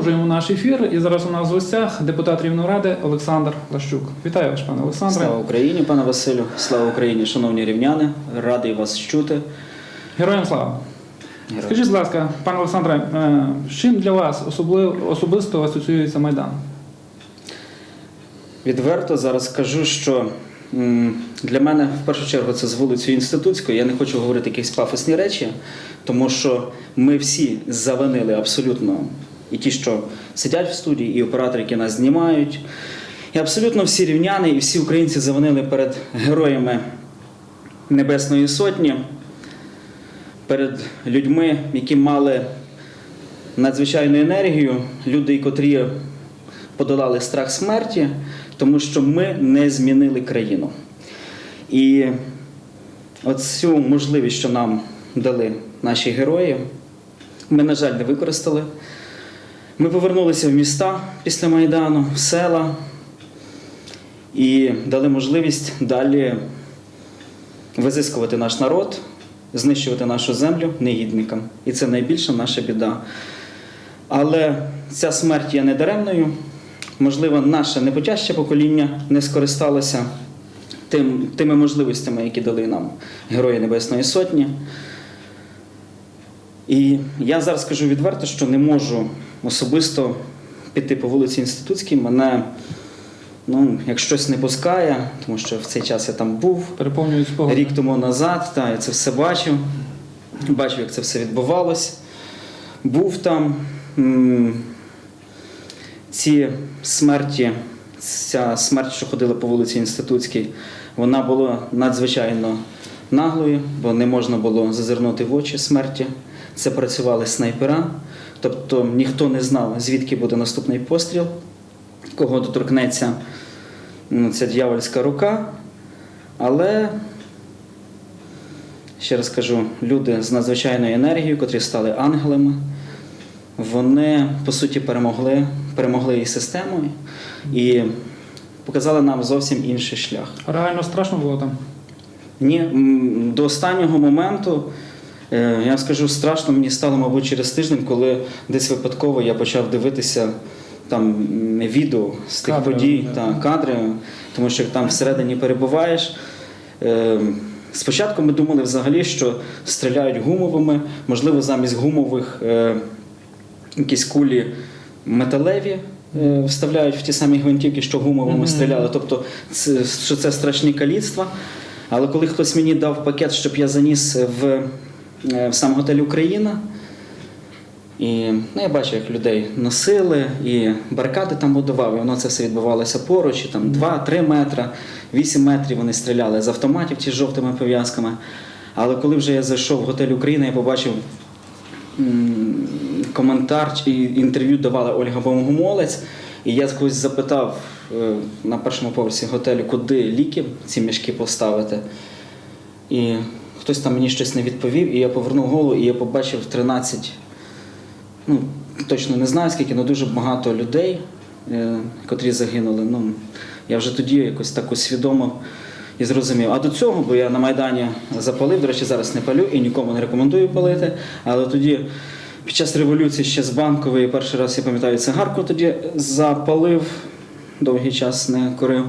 Продовжуємо наш ефір. І зараз у нас в гостях депутат Рівноради Олександр Лащук. Вітаю вас, пане Олександре. Слава Україні, пане Василю, слава Україні, шановні рівняни, радий вас чути. Героям слава. Героям. Скажіть, будь ласка, пане Олександре, е, з чим для вас особливо особисто асоціюється Майдан? Відверто зараз скажу, що для мене в першу чергу це з вулицею Інститутською. Я не хочу говорити якісь пафосні речі, тому що ми всі завинили абсолютно і ті, що сидять в студії, і оператори, які нас знімають. І абсолютно всі рівняни і всі українці завинили перед героями Небесної Сотні, перед людьми, які мали надзвичайну енергію, люди, котрі подолали страх смерті, тому що ми не змінили країну. І оцю можливість, що нам дали наші герої, ми, на жаль, не використали. Ми повернулися в міста після Майдану, в села і дали можливість далі визискувати наш народ, знищувати нашу землю негідникам. І це найбільша наша біда. Але ця смерть є недаремною. Можливо, наше непотяще покоління не скористалося тим, тими можливостями, які дали нам Герої Небесної Сотні. І я зараз скажу відверто, що не можу особисто піти по вулиці Інститутській. Мене, ну, як щось не пускає, тому що в цей час я там був Переповнюють спогади. рік тому назад, та, я це все бачив. Бачив, як це все відбувалось. Був там. Ці смерті, ця смерть, що ходила по вулиці Інститутській, вона була надзвичайно наглою, бо не можна було зазирнути в очі смерті. Це працювали снайпера, тобто ніхто не знав, звідки буде наступний постріл, кого доторкнеться ну, ця дьявольська рука. Але ще раз кажу, люди з надзвичайною енергією, котрі стали ангелами, вони по суті перемогли, перемогли і систему і показали нам зовсім інший шлях. Реально страшно було там. Ні, до останнього моменту, я вам скажу, страшно мені стало, мабуть, через тиждень, коли десь випадково я почав дивитися там відео з тих Кадри, подій да. та кадри, тому що там всередині перебуваєш. Е, Спочатку ми думали взагалі, що стріляють гумовими, можливо, замість гумових е, якісь кулі металеві е, вставляють в ті самі гвинтівки, що гумовими Мгм. стріляли. Тобто, це, що це страшні каліцтва. Але коли хтось мені дав пакет, щоб я заніс в, е, в сам готель Україна, і ну, я бачив, як людей носили, і барикади там будував, і воно це все відбувалося поруч, і там 2-3 метри, 8 метрів вони стріляли з автоматів ті з жовтими пов'язками. Але коли вже я зайшов в готель Україна, я побачив м, коментар і інтерв'ю давала Ольга Богомолець, і я когось запитав е, на першому поверсі готелю, куди ліки ці мішки поставити. І хтось там мені щось не відповів, і я повернув голову, і я побачив 13, ну точно не знаю скільки, але дуже багато людей, е, котрі загинули. Ну, я вже тоді якось так усвідомив і зрозумів. А до цього, бо я на Майдані запалив, до речі, зараз не палю і нікому не рекомендую палити. Але тоді, під час революції ще з банкової, перший раз я пам'ятаю цигарку тоді запалив, довгий час не курив.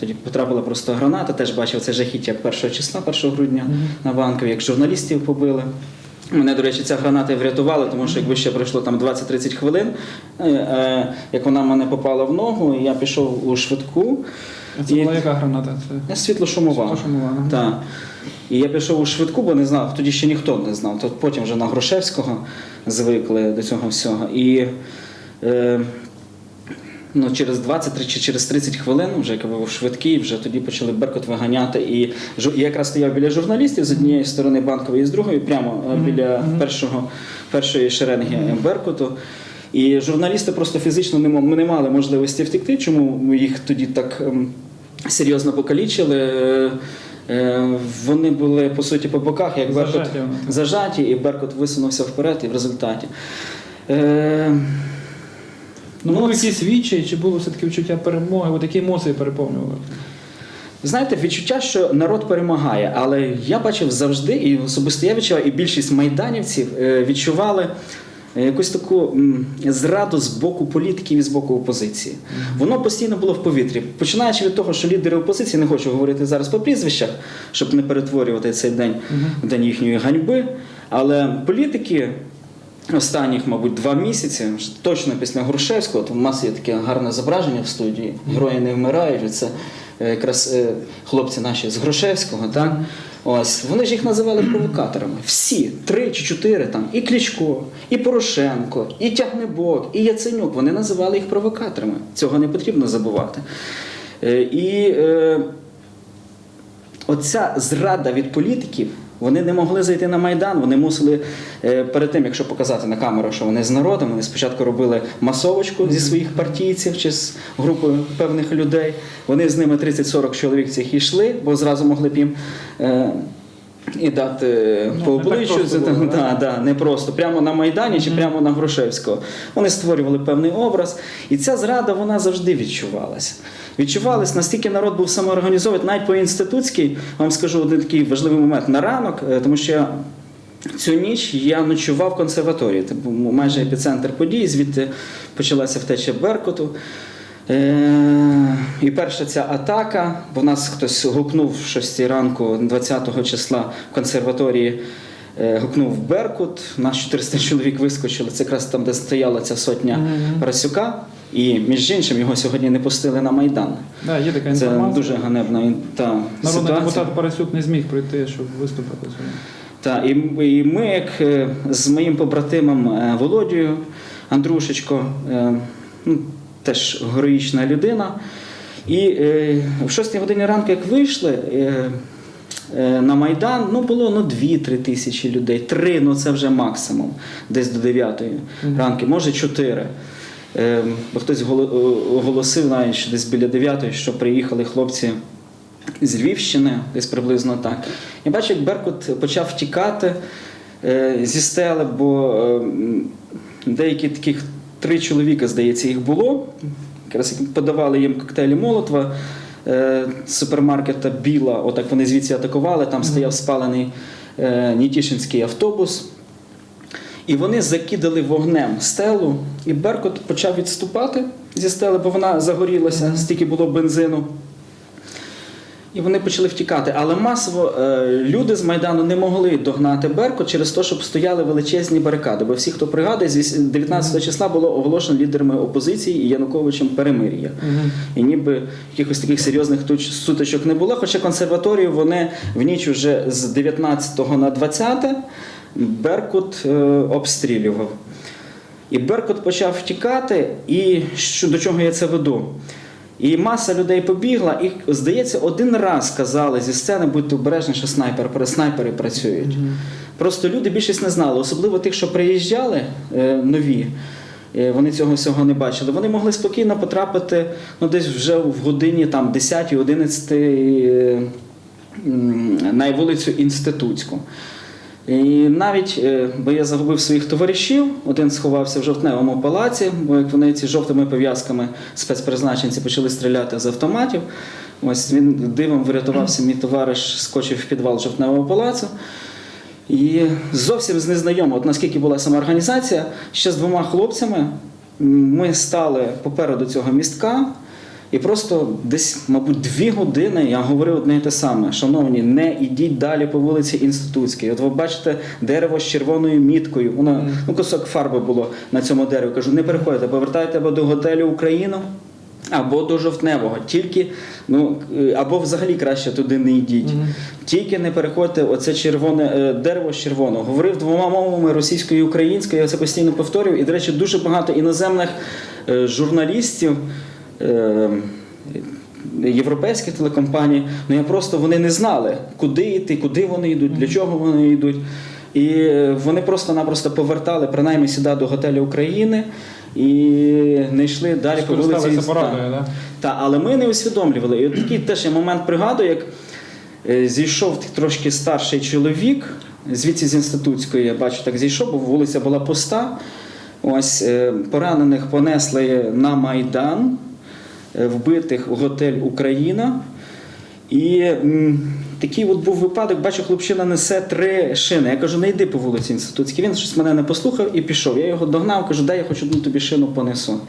Тоді потрапила просто граната, теж бачив це жахіття 1 числа, 1 грудня на банкові, як журналістів побили. Мене, до речі, ця граната врятувала, тому що якби ще пройшло там 20-30 хвилин, е, е, як вона мене попала в ногу, я пішов у швидку. А Це І- була яка граната? Це Світло-шумова. Світло-шумова. Так. І я пішов у швидку, бо не знав, тоді ще ніхто не знав. То потім вже на Грушевського звикли до цього всього. І е, ну, через 20 чи через 30 хвилин, вже як був швидкий, вже тоді почали Беркут виганяти. І я якраз стояв біля журналістів з однієї сторони банкової, з другої, прямо е, біля першого, першої шеренги Беркуту. І журналісти просто фізично не, мо- не мали можливості втекти, чому їх тоді так ем, серйозно покалічили. Е, е, Вони були по суті по боках, як Беркут Зажаті вони. зажаті, і Беркут висунувся вперед, і в результаті. Ну, були якісь відчаї, чи було все-таки відчуття перемоги, от які емоції переповнювали? Знаєте, відчуття, що народ перемагає, але я бачив завжди, і особисто я відчував, і більшість майданівців е, відчували е, якусь таку зраду з боку політиків і з боку опозиції. Воно постійно було в повітрі. Починаючи від того, що лідери опозиції, не хочу говорити зараз по прізвищах, щоб не перетворювати цей день в день їхньої ганьби. Але політики останніх, мабуть, два місяці, точно після Грушевського, то в нас є таке гарне зображення в студії. Герої не вмирають. Це е, якраз е, хлопці наші з Грушевського, так? Ось вони ж їх називали провокаторами. Всі, три чи чотири там, і Кличко, і Порошенко, і Тягнебок, і Яценюк. Вони називали їх провокаторами. Цього не потрібно забувати. Е, І е, оця зрада від політиків. Вони не могли зайти на Майдан, вони мусили е, перед тим, якщо показати на камеру, що вони з народом, вони спочатку робили масовочку зі своїх партійців чи з групою певних людей. Вони з ними 30-40 чоловік цих йшли, бо зразу могли б їм е, і дати е, Ну, по обличчю. Це, було, да, да, не просто прямо на Майдані чи прямо на Грушевського. Вони створювали певний образ, і ця зрада вона завжди відчувалася. Відчувалась, настільки народ був самоорганізований, навіть по інститутській, вам скажу один такий важливий момент на ранок, е, тому що я Цю ніч я ночував в консерваторії. Це був майже епіцентр подій, звідти почалася втеча Беркуту. Е, і перша ця атака, бо в нас хтось гукнув в 6 ранку 20 числа в консерваторії. е, Гукнув Беркут, нас 400 чоловік вискочили. Це якраз там, де стояла ця сотня Мгм. Парасюка. І між іншим його сьогодні не пустили на Майдан. Да, є така Це інформація. дуже ганебна та, Народний ситуація. депутат Парасюк не зміг прийти, щоб виступити сьогодні. Так, і, і ми, як е, з моїм побратимом Володією Андрушечко, ну, теж героїчна людина. І е, в 6 годині ранку, як вийшли е, е, на Майдан, ну було ну, 2-3 тисячі людей. Три, ну це вже максимум, десь до 9 Мгм. ранки, може 4. Е, бо хтось оголосив навіть що десь біля 9, що приїхали хлопці з Львівщини, десь приблизно так. Я бачу, як Беркут почав втікати е, зі стели, бо е, деякі таких три чоловіка, здається, їх було. Якраз подавали їм коктейлі Молотва е, супермаркета Біла, отак вони звідси атакували, там стояв спалений е, Нітішинський автобус. І вони закидали вогнем стелу, і Беркут почав відступати зі стели, бо вона загорілася, стільки було бензину. І вони почали втікати. Але масово е, люди з Майдану не могли догнати Беркут через те, щоб стояли величезні барикади. Бо всі, хто пригадує, з 19 числа було оголошено лідерами опозиції і Януковичем перемир'я. І ніби якихось таких серйозних сутичок не було. Хоча консерваторію вони в ніч уже з 19 на 20 Беркут е, обстрілював. І Беркут почав втікати, і що, до чого я це веду? І маса людей побігла, і, здається, один раз казали зі сцени, будьте обережні, що снайпер, снайпери працюють. Просто люди більшість не знали, особливо тих, що приїжджали е, нові. е, Вони цього всього не бачили. Вони могли спокійно потрапити ну, десь вже в годині там, 10-11 е, на вулицю Інститутську. І навіть, е, бо я загубив своїх товаришів, один сховався в жовтневому палаці, бо як вони ці жовтими пов'язками спецпризначенці почали стріляти з автоматів. Ось він дивом врятувався, мій товариш скочив в підвал жовтневого палацу. І зовсім з незнайомого, от наскільки була сама організація, ще з двома хлопцями ми стали попереду цього містка. І просто десь, мабуть, дві години я говорив одне і те саме. Шановні, не йдіть далі по вулиці Інститутській. От ви бачите дерево з червоною міткою. Воно ну, кусок фарби було на цьому дереві. Кажу, не переходьте, повертайте або до готелю Україну, або до жовтневого. Тільки, ну е, або взагалі краще туди не йдіть. Тільки не переходьте оце червоне е, дерево з червоного. Говорив двома мовами російською і українською. Я це постійно повторюю. І, до речі, дуже багато іноземних е, журналістів. Е, Європейських телекомпаній, ну я просто вони не знали, куди йти, куди вони йдуть, для чого вони йдуть. І е, вони просто-напросто повертали, принаймні сюди до готелю України і не йшли далі по вулиці. Порадою, да? та, але ми не усвідомлювали. І от такий теж я момент пригадую, як е, зійшов трошки старший чоловік, звідси з інститутської, я бачу, так зійшов, бо вулиця була пуста. Ось е, поранених понесли на Майдан, вбитих в готель Україна. І такий от був випадок, бачу, хлопчина несе три шини. Я кажу, не йди по вулиці Інститутській. Він щось мене не послухав і пішов. Я його догнав, кажу, дай я хоч одну тобі шину понесу.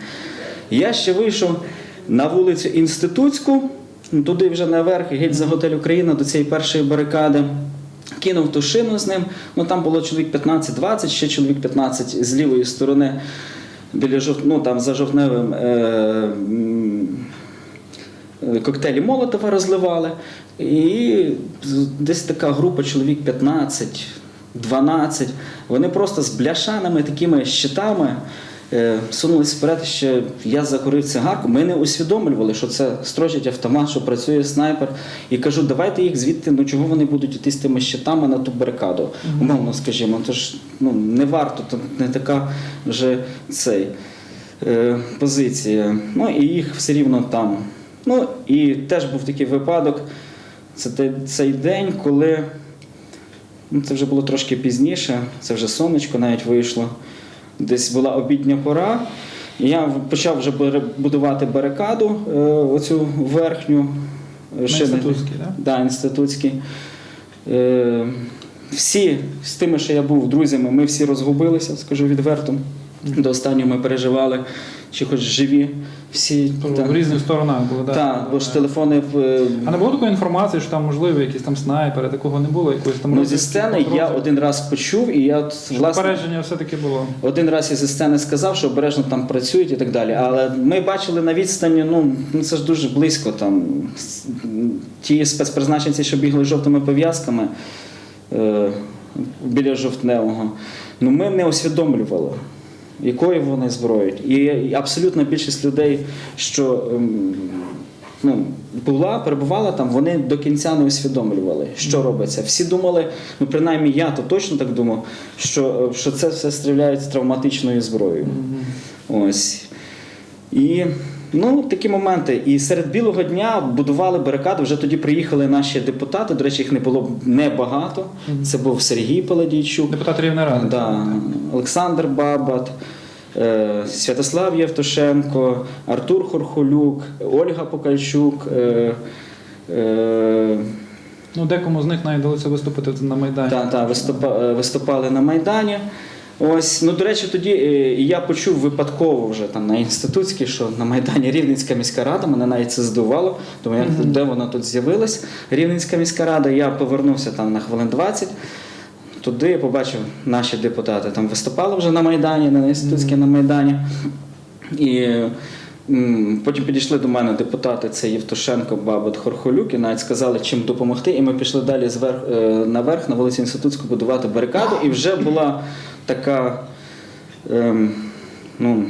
Я ще вийшов на вулицю Інститутську, ну, туди вже наверх, геть за готель Україна до цієї першої барикади. Кинув ту шину з ним. Ну там було чоловік 15-20, ще чоловік 15 з лівої сторони біля ну, там за жовтневим. Е... е, Коктейлі Молотова розливали, і десь така група чоловік 15, 12. Вони просто з бляшаними такими щитами сунулись вперед. Ще я закурив цигарку. Ми не усвідомлювали, що це строчить автомат, що працює снайпер. І кажу, давайте їх звідти, ну чого вони будуть йти з тими щитами на ту барикаду. Умовно скажімо, то ж ну, не варто, то не така вже цей е, позиція. Ну і їх все рівно там. Ну і теж був такий випадок. Це цей день, коли ну, це вже було трошки пізніше, це вже сонечко навіть вийшло. Десь була обідня пора. І я почав вже будувати барикаду, е, оцю верхню На шини. інститутській, так? Да, інститутський. Е, всі з тими, що я був друзями, ми всі розгубилися, скажу відверто. До останнього ми переживали, чи хоч живі всі. В різних сторонах було, так? Так, бо ж телефони в. А не було такої інформації, що там можливо якісь там снайпери, такого не було, якоїсь там Ну, зі сцени я один раз почув, і я власне Попередження все-таки було. один раз я зі сцени сказав, що обережно там працюють і так далі. Але ми бачили на відстані, ну, ну це ж дуже близько. Там ті спецпризначенці, що бігли жовтими пов'язками е, біля жовтневого, ну ми не усвідомлювали. Якою вони зброють. І, і абсолютна більшість людей, що ем, ну, була, перебувала там, вони до кінця не усвідомлювали, що робиться. Всі думали, ну принаймні я то точно так думав, що, е, що це все стріляють з травматичною зброєю. Ось. І ну, такі моменти. І серед білого дня будували барикади. Вже тоді приїхали наші депутати. До речі, їх не було небагато. Це був Сергій Паладійчук. Депутат Рівної ради. Да, Олександр Бабат, е, Святослав Євтушенко, Артур Хорхолюк, Ольга Покальчук. е, е, Ну, декому з них навіть вдалося виступити на Майдані. та, та, виступа, виступали на Майдані. Ось, ну, до речі, тоді е, я почув випадково вже там на інститутській, що на Майдані Рівненська міська рада, мене навіть це здивувало. Думаю, як, де вона тут з'явилась? Рівненська міська рада. Я повернувся там на хвилин 20. Туди я побачив наші депутати там виступали вже на Майдані, на інститутській на Майдані. І потім підійшли до мене депутати, це Євтушенко, Бабот, Хорхолюк, і навіть сказали, чим допомогти. І ми пішли далі зверх, е, наверх на вулиці Інститутську будувати барикаду. І вже була така ем, ну,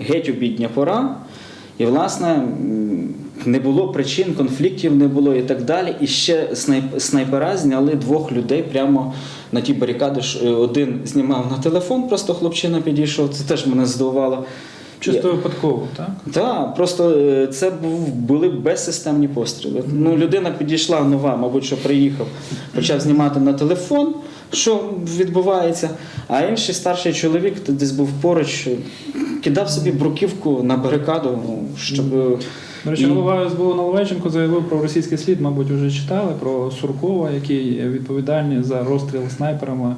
геть обідня пора. І, власне, не було причин, конфліктів не було і так далі. І ще снайпера зняли двох людей прямо на ті барикади. Е, Один знімав на телефон, просто хлопчина підійшов. Це теж мене здивувало. Чисто випадково, так? Так, просто е, це були безсистемні постріли. Ну, людина підійшла нова, мабуть, що приїхав, почав знімати на телефон, що відбувається. А інший старший чоловік десь був поруч, кидав собі бруківку на барикаду, ну, щоб. До речі, голова СБУ Наливайченко заявив про російський слід, мабуть, вже читали, про Суркова, який відповідальний за розстріл снайперами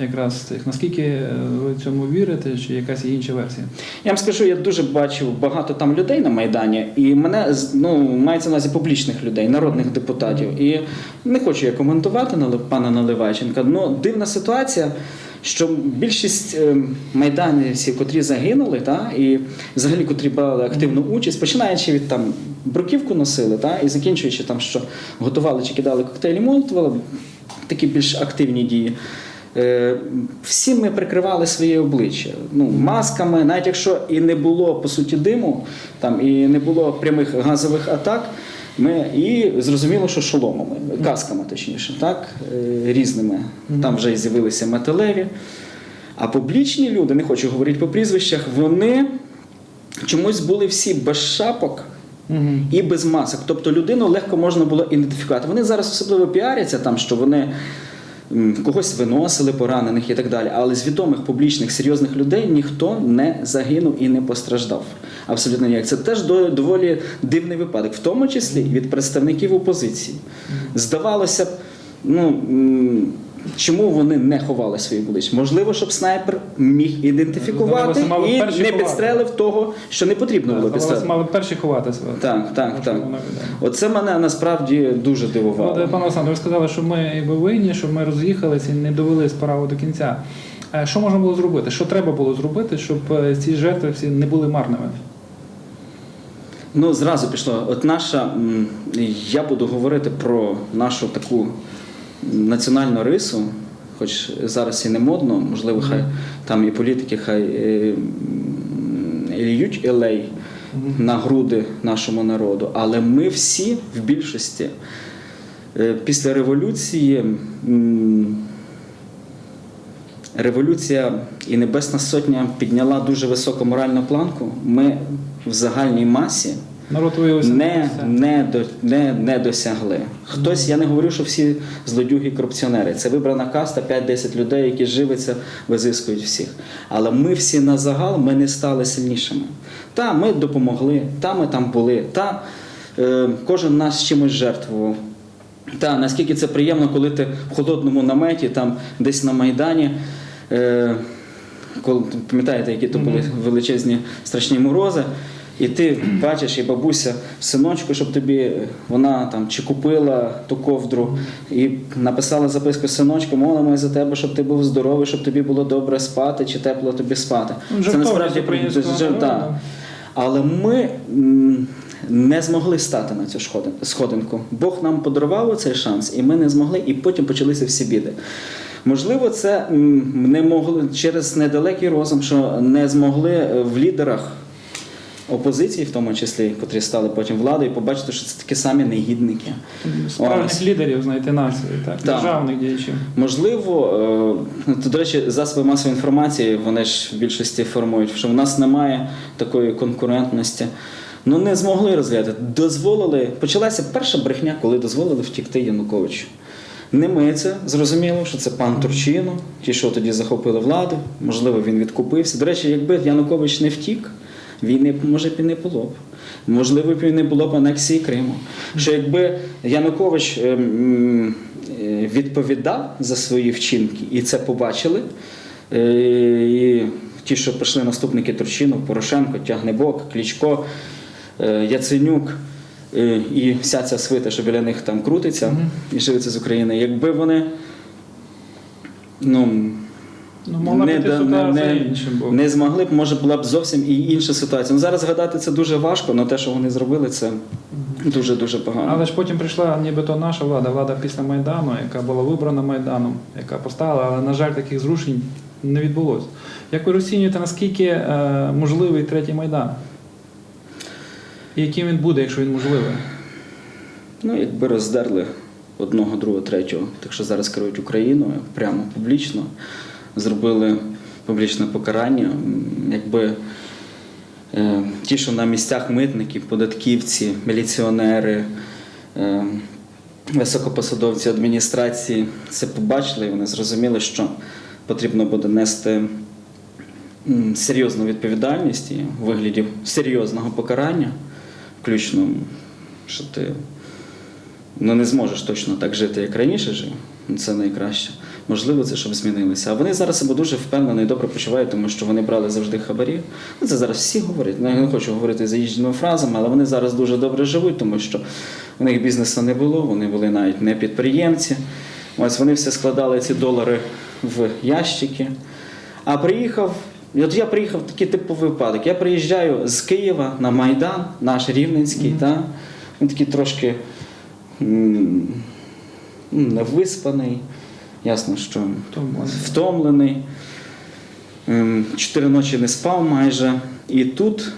якраз цих. Наскільки е, ви цьому вірите, чи якась є інша версія? Я вам скажу, я дуже бачив багато там людей на Майдані, і мене ну, мається на увазі публічних людей, народних депутатів. І не хочу я коментувати пана Наливайченка. але дивна ситуація, що більшість е, майданівців, котрі загинули, та, і взагалі котрі брали активну участь, починаючи від там бруківку носили, та, і закінчуючи там, що готували чи кидали коктейлі Молотова, такі більш активні дії. Е, Всі ми прикривали своє обличчя ну, масками, навіть якщо і не було по суті диму, там і не було прямих газових атак. Ми і зрозуміло, що шоломами, касками, точніше, так, е, різними. Там вже і з'явилися металеві. А публічні люди, не хочу говорити по прізвищах, вони чомусь були всі без шапок Угу. і без масок. Тобто людину легко можна було ідентифікувати. Вони зараз особливо піаряться там, що вони когось виносили поранених і так далі. Але з відомих публічних серйозних людей ніхто не загинув і не постраждав. Абсолютно ніяк. Це теж доволі дивний випадок, в тому числі від представників опозиції. Здавалося б, ну. Чому вони не ховали свої обличчя? Можливо, щоб снайпер міг ідентифікувати Здавалося, і не ховати. підстрелив того, що не потрібно було підстрелити. мали перші ховати себе. Так, так, так. Оце мене насправді дуже дивувало. Пане Олександр, ви сказали, що ми винні, що ми роз'їхалися і не довели справу до кінця. Е, Що можна було зробити? Що треба було зробити, щоб е, ці жертви всі не були марними? Ну, зразу пішло. От наша, я буду говорити про нашу таку національну рису, хоч зараз і не модно, можливо, хай там і політики хай е, льють елей на груди нашому народу. Але ми всі в більшості е, після революції. Революція і Небесна Сотня підняла дуже високу моральну планку. Ми в загальній масі Народ виявився не, не, до, не, не досягли. Хтось, я не говорю, що всі злодюги корупціонери. Це вибрана каста, 5-10 людей, які живиться, визискують всіх. Але ми всі на загал ми не стали сильнішими. Та ми допомогли, та ми там були, та е, кожен нас чимось жертвував. Та наскільки це приємно, коли ти в холодному наметі, там десь на Майдані. Е, коли пам'ятаєте, які то були величезні страшні морози, і ти бачиш, і бабуся синочку, щоб тобі вона там чи купила ту ковдру, і написала записку синочку, молимо за тебе, щоб ти був здоровий, щоб тобі було добре спати, чи тепло тобі спати. Ну, жертовність українського жер- народу. Але ми не змогли стати на цю сходинку. Бог нам подарував цей шанс, і ми не змогли, і потім почалися всі біди. Можливо, це не могли через недалекий розум, що не змогли е, в лідерах опозиції, в тому числі, котрі стали потім владою, побачити, що це такі самі негідники. Справжніх Ось. лідерів знайти нації, так, Так. державних діячів. Можливо, е, то, до речі, засоби масової інформації вони ж в більшості формують, що в нас немає такої конкурентності. Ну не змогли розглядати. Дозволили. Почалася перша брехня, коли дозволили втікти Януковичу. Не ми це зрозуміло, що це пан Турчино, ті, що тоді захопили владу, можливо, він відкупився. До речі, якби Янукович не втік, війни може б і не було б. Можливо, б і не було б анексії Криму. Що якби Янукович ем, е, відповідав за свої вчинки і це побачили, е, і ті, що прийшли наступники Турчинов, Порошенко, Тягнебок, Клічко, е, Яценюк. І вся ця свита, що біля них там крутиться і живиться з України, якби вони ну, Ну, могла не, піти да- ситуація не, іншим боком. не змогли б, може була б зовсім і інша ситуація. Ну, зараз згадати це дуже важко, але те, що вони зробили, це дуже-дуже погано. Але ж потім прийшла нібито наша влада, влада після Майдану, яка була вибрана Майданом, яка поставила, але, на жаль, таких зрушень не відбулося. Як ви розцінюєте, наскільки е, можливий третій Майдан? І яким він буде, якщо він можливий? Ну, якби роздерли одного, другого, третього, так що зараз керують Україною прямо публічно, зробили публічне покарання. Якби е, ті, що на місцях митники, податківці, міліціонери, е, високопосадовці адміністрації це побачили, і вони зрозуміли, що потрібно буде нести серйозну відповідальність і у вигляді серйозного покарання, включно, що ти ну, не зможеш точно так жити, як раніше жив. Це найкраще. Можливо, це щоб змінилося. А вони зараз себе дуже впевнено і добре почувають, тому що вони брали завжди хабарі. Ну, це зараз всі говорять. Ну, Я не хочу говорити заїждженими фразами, але вони зараз дуже добре живуть, тому що у них бізнесу не було, вони були навіть не підприємці. Ось вони все складали ці долари в ящики. А приїхав, і от я приїхав в такий типовий випадок. Я приїжджаю з Києва на Майдан, наш Рівненський, та? він такий трошки невиспаний, ясно, що Втомлений. втомлений. Ем, Чотири ночі не спав майже. І тут,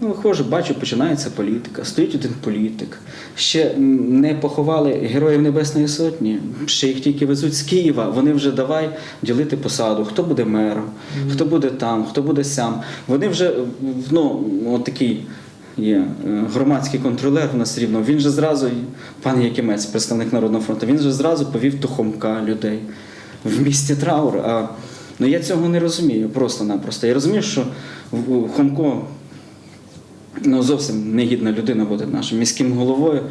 ну, виходжу, бачу, починається політика. Стоїть один політик. Ще не поховали Героїв Небесної Сотні, ще їх тільки везуть з Києва. Вони вже давай ділити посаду, хто буде мером, хто буде там, хто буде сям. Вони вже ну, от такий є е, громадський контролер у нас рівно. Він же зразу, пан Якимець, представник Народного фронту, він же зразу повів до хомка людей в місті траур. А ну я цього не розумію просто-напросто. Я розумію, що Хомко ну, зовсім негідна людина буде нашим міським головою.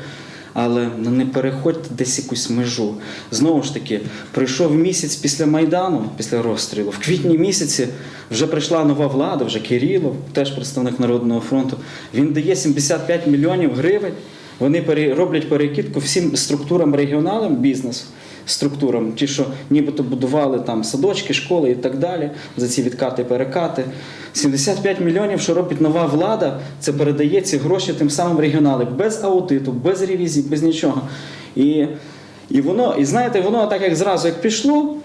Але ну, не переходьте десь якусь межу. Знову ж таки, пройшов місяць після Майдану, після розстрілу. В квітні місяці вже прийшла нова влада, вже Кирилов, теж представник Народного фронту. Він дає 75 мільйонів гривень. Вони роблять перекидку всім структурам регіоналам бізнесу. Структурам, ті, що нібито будували там садочки, школи і так далі, за ці відкати, перекати. 75 мільйонів, що робить нова влада, це передає ці гроші тим самим регіоналам, без аудиту, без ревізії, без нічого. І, і воно, і знаєте, воно так як зразу як пішло,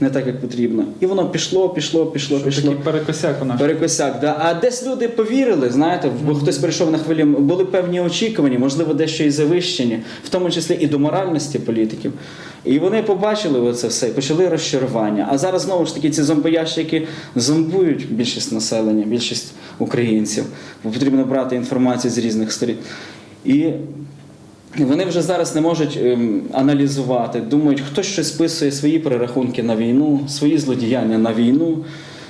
не так як потрібно, і воно пішло, пішло, пішло, Що пішло. такий перекосяк у нас. Перекосяк, да. А десь люди повірили, знаєте, бо хтось прийшов на хвилі, були певні очікування, можливо, дещо і завищені, в тому числі і до моральності політиків. І вони побачили оце все почали розчарування. А зараз знову ж таки ці зомбоящики зомбують більшість населення, більшість українців. Бо потрібно брати інформацію з різних сторін. І вони вже зараз не можуть ем, аналізувати, думають, хтось щось списує свої перерахунки на війну, свої злодіяння на війну,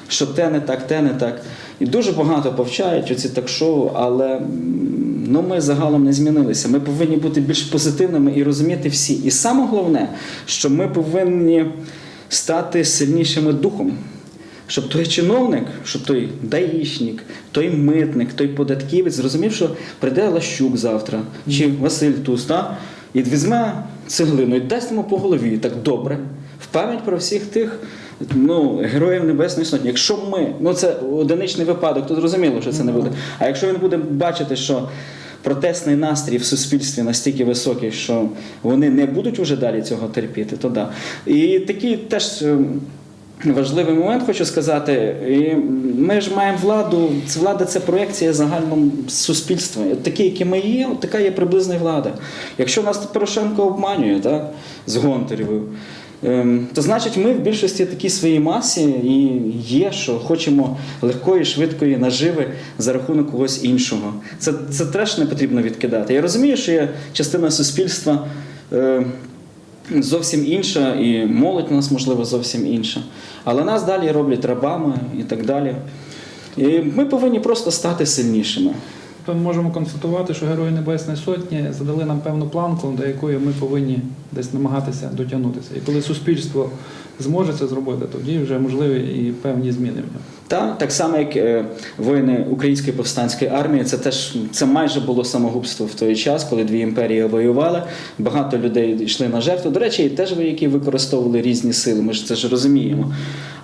що те не так, те не так. І дуже багато повчають оці так-шоу, але ну, ми загалом не змінилися. Ми повинні бути більш позитивними і розуміти всі. І саме головне, що ми повинні стати сильнішими духом. Щоб той чиновник, щоб той даїшник, той митник, той податківець зрозумів, що прийде Лащук завтра, чи Василь Туз, та, і візьме цеглину і дасть йому по голові так добре, в пам'ять про всіх тих ну, героїв Небесної Сотні. Якщо ми, ну це одиничний випадок, то зрозуміло, що це не буде. А якщо він буде бачити, що протестний настрій в суспільстві настільки високий, що вони не будуть уже далі цього терпіти, то да. І такий теж. Ем, Важливий момент хочу сказати. І Ми ж маємо владу. Це влада це проекція загального суспільства. Такі, які ми є, така є приблизна влада. Якщо нас Порошенко обманює так, з Гонтарєвою, ем, то значить ми в більшості такій своїй масі і є, що хочемо легкої, швидкої наживи за рахунок когось іншого. Це, це теж не потрібно відкидати. Я розумію, що є частина суспільства. Е, зовсім інша, і молодь у нас, можливо, зовсім інша. Але нас далі роблять рабами і так далі. І ми повинні просто стати сильнішими. Ми можемо констатувати, що Герої Небесної Сотні задали нам певну планку, до якої ми повинні десь намагатися дотягнутися. І коли суспільство зможе це зробити, тоді вже можливі і певні зміни в ньому. Та, так само, як е, воїни Української повстанської армії, це теж це майже було самогубство в той час, коли дві імперії воювали. Багато людей йшли на жертву. До речі, і теж вояки використовували різні сили. Ми ж це ж розуміємо.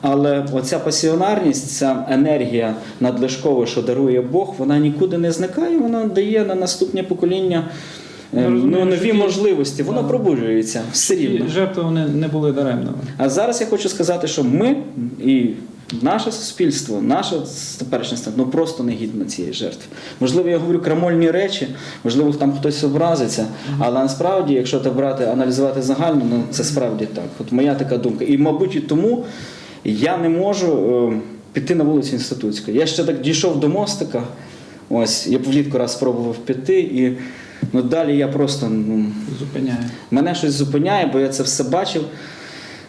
Але оця пасіонарність, ця енергія надлишкова, що дарує Бог, вона нікуди не зникає, вона дає на наступне покоління. Е, розумію, Ну, нові ті- можливості, воно пробуджується все рівно. І жертви вони не були даремними. А зараз я хочу сказати, що ми і наше суспільство, наше теперішнє ну просто не гідно цієї жертви. Можливо, я говорю крамольні речі, можливо, там хтось образиться, але насправді, якщо так брати, аналізувати загально, ну це справді так. От моя така думка. І, мабуть, і тому я не можу е, піти на вулицю Інститутську. Я ще так дійшов до мостика. Ось, я влітку раз спробував піти, і ну, далі я просто ну, Зупиняє. Мене щось зупиняє, бо я це все бачив,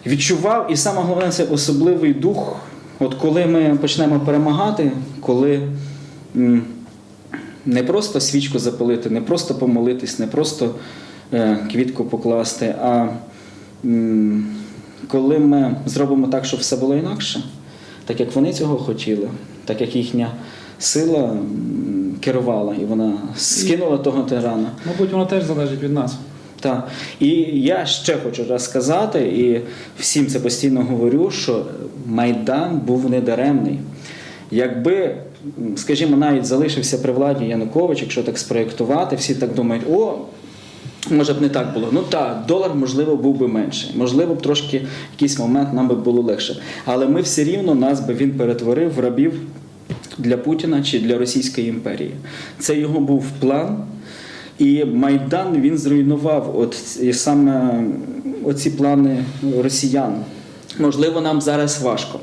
відчував, і саме головне це особливий дух. От коли ми почнемо перемагати, коли м, не просто свічку запалити, не просто помолитись, не просто е, квітку покласти, а м, коли ми зробимо так, щоб все було інакше, так як вони цього хотіли, так як їхня сила керувала, і вона скинула того тирана. Мабуть, воно теж залежить від нас. Так. І я ще хочу раз сказати, і всім це постійно говорю, що Майдан був недаремний. Якби, скажімо, навіть залишився при владі Янукович, якщо так спроєктувати, всі так думають, о, може б не так було. Ну так, долар, можливо, був би менший. Можливо, б трошки в якийсь момент нам би було легше. Але ми все рівно нас би він перетворив в рабів для Путіна чи для Російської імперії. Це його був план. І Майдан він зруйнував от і саме оці плани росіян. Можливо, нам зараз важко.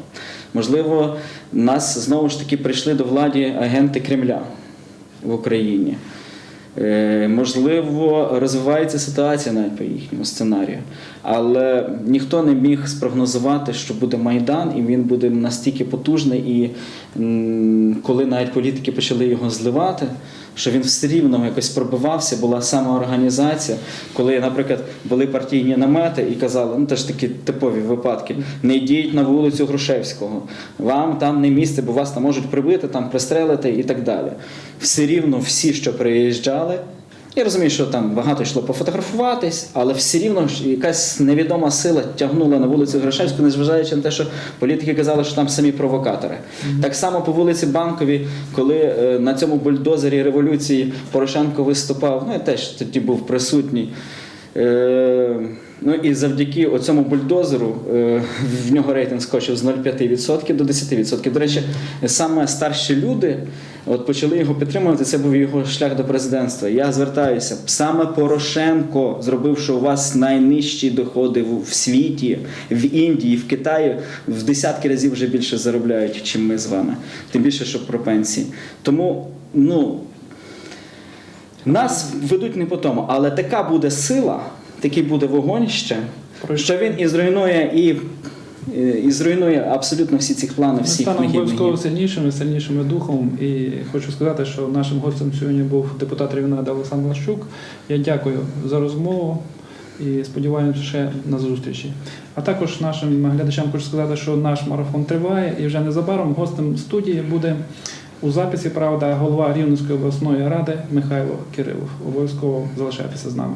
Можливо, нас знову ж таки прийшли до влади агенти Кремля. в Україні. Е, Можливо, розвивається ситуація навіть по їхньому сценарію, але ніхто не міг спрогнозувати, що буде Майдан, і він буде настільки потужний. І коли навіть політики почали його зливати, що він все рівно якось пробивався, була самоорганізація. Коли, наприклад, були партійні намети і казали, ну теж такі типові випадки: не йдіть на вулицю Грушевського, вам там не місце, бо вас там можуть прибити, там пристрелити і так далі. Все рівно всі, що приїжджали. Я розумію, що там багато йшло пофотографуватись, але все рівно якась невідома сила тягнула на вулицю Грошевську, незважаючи на те, що політики казали, що там самі провокатори. Так само по вулиці Банковій, коли е, на цьому бульдозері революції Порошенко виступав, ну я теж тоді був присутній. Е, ну і завдяки оцьому бульдозеру е, в нього рейтинг скочив з 0,5% до 10%. До речі, саме старші люди от почали його підтримувати. Це був його шлях до президентства. Я звертаюся, саме Порошенко зробив, що у вас найнижчі доходи в світі, в Індії, в Китаї в десятки разів вже більше заробляють, чим ми з вами. Тим більше, що про пенсії. Тому, ну. Нас ведуть не по тому, але така буде сила, такий буде вогонь ще, що він і зруйнує і, і зруйнує абсолютно всі ці плани, Ми всіх станемо обов'язково сильнішими, сильнішими духом. І хочу сказати, що нашим гостем сьогодні був депутат Рівнеда Олександр Лащук. Я дякую за розмову і сподіваємося ще на зустрічі. А також нашим глядачам хочу сказати, що наш марафон триває, і вже незабаром гостем студії буде у записі, правда, голова Рівненської обласної ради Михайло Кирилов. Обов'язково залишайтеся з нами.